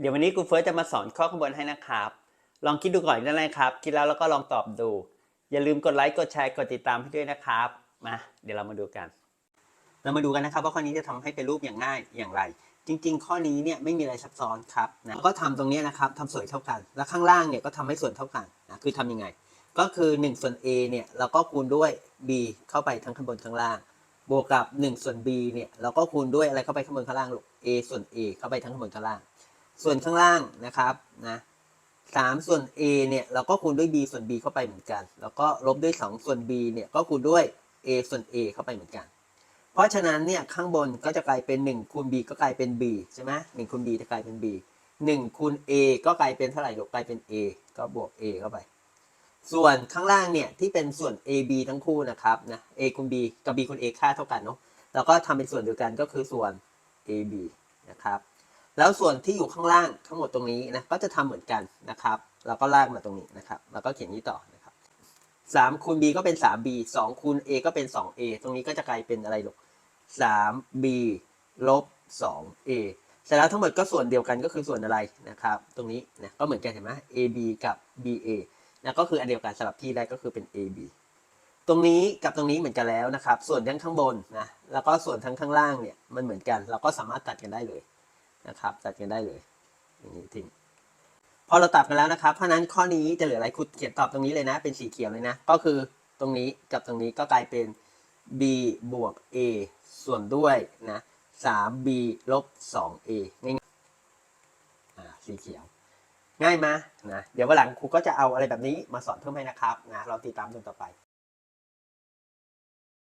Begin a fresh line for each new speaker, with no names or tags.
เดี๋ยววันนี้ครูเฟิร์สจะมาสอนข้อข้างบนให้นะครับ ลองคิดดูก่อนได้เลยครับ คิดแล้วแล้วก็ลองตอบดู อย่าลืมกดไลค์ กดแชร์ กดติดตามให้ด้วยนะครับ มา เดี๋ยวเรามาดูกัน เรามาดูกันนะครับว่าข้อนี้จะทำให้เป็นรูปอย่างง่ายอย่างไร จริง ๆ ข้อนี้เนี่ยไม่มีอะไรซับซ้อนครับนะก็ทำตรงนี้นะครับทำส่วนเท่ากัน แล้วข้างล่างเนี่ยก็ทำให้ส่วนเท่ากันนะคือทำยังไง ก็คือ1ส่วน a เนี่ยเราก็คูณด้วย b เข้าไปทั้งข้างบนข้างล่าง บวกกับ1ส่วน b เนี่ยเราก็คูณด้วยอะไรเข้าไปข้างบนข้างล่างลูก a ส่วน a เข้าไปทั้งข้างบนข้างล่าง ส่วนข้างล่างนะครับนะสามส่วน a เนี่ยเราก็คูณด้วย b ส่วน b เข้าไปเหมือนกัน แล้วก็ลบด้วย 2 ส่วน b เนี่ยก็คูณด้วย a ส่วน a เข้าไปเหมือนกัน เพราะฉะนั้นเนี่ยข้างบนก็จะกลายเป็น1คูณ b ก็กลายเป็น b ใช่ไหมหนึ่งคูณ b จะกลายเป็น b 1คูณ a ก็กลายเป็นเท่าไหร่ลูกกลายเป็น a ก็บวก a เข้าไป ส่วนข้างล่างเนี่ยที่เป็นส่วน a b ทั้งคู่นะครับนะ a คูณ b กับ b คูณ a ค่าเท่ากันเนาะแล้วก็ทำเป็นส่วนเดียวกันก็คือส่วน a b นะครับ แล้วส่วนที่อยู่ข้างล่างทั้งหมดตรงนี้นะก็จะทำเหมือนกันนะครับเราก็ลากมาตรงนี้นะครับแล้วก็เขียนนี้ต่อนะครับสามคูณ b ก็เป็นสาม b สองคูณ a ก็เป็นสอง a ตรงนี้ก็จะกลายเป็นอะไรลูกสาม b ลบสอง a เสร็จแล้วทั้งหมดก็ส่วนเดียวกันก็คือส่วนอะไรนะครับ ตรงนี้นะก็เหมือนกันเห็นไหม ab กับ ba นะก็คืออันเดียวกันสลับที่ได้ก็คือเป็น ab ตรงนี้กับตรงนี้เหมือนกันแล้วนะครับ ส่วนทั้งข้างบนนะแล้วก็ส่วนทั้งข้างล่างเนี่ยมันเหมือนกัน เราก็สามารถตัดกันได้เลย นะครับ ตัดกันได้เลยอย่างนี้ทิ้งพอเราตัดกันแล้วนะครับ เพราะนั้นข้อนี้จะเหลืออะไรคุณเขียนตอบตรงนี้เลยนะ เป็นสีเขียวเลยนะ ก็คือตรงนี้กับตรงนี้ก็กลายเป็น b บวก a ส่วนด้วยนะ 3b ลบ 2a ง่ายๆอ่าสีเขียว ง่ายไหมนะ เดี๋ยววันหลังครูก็จะเอาอะไรแบบนี้มาสอนเพิ่มให้นะครับนะ เราติดตามตอนต่อไป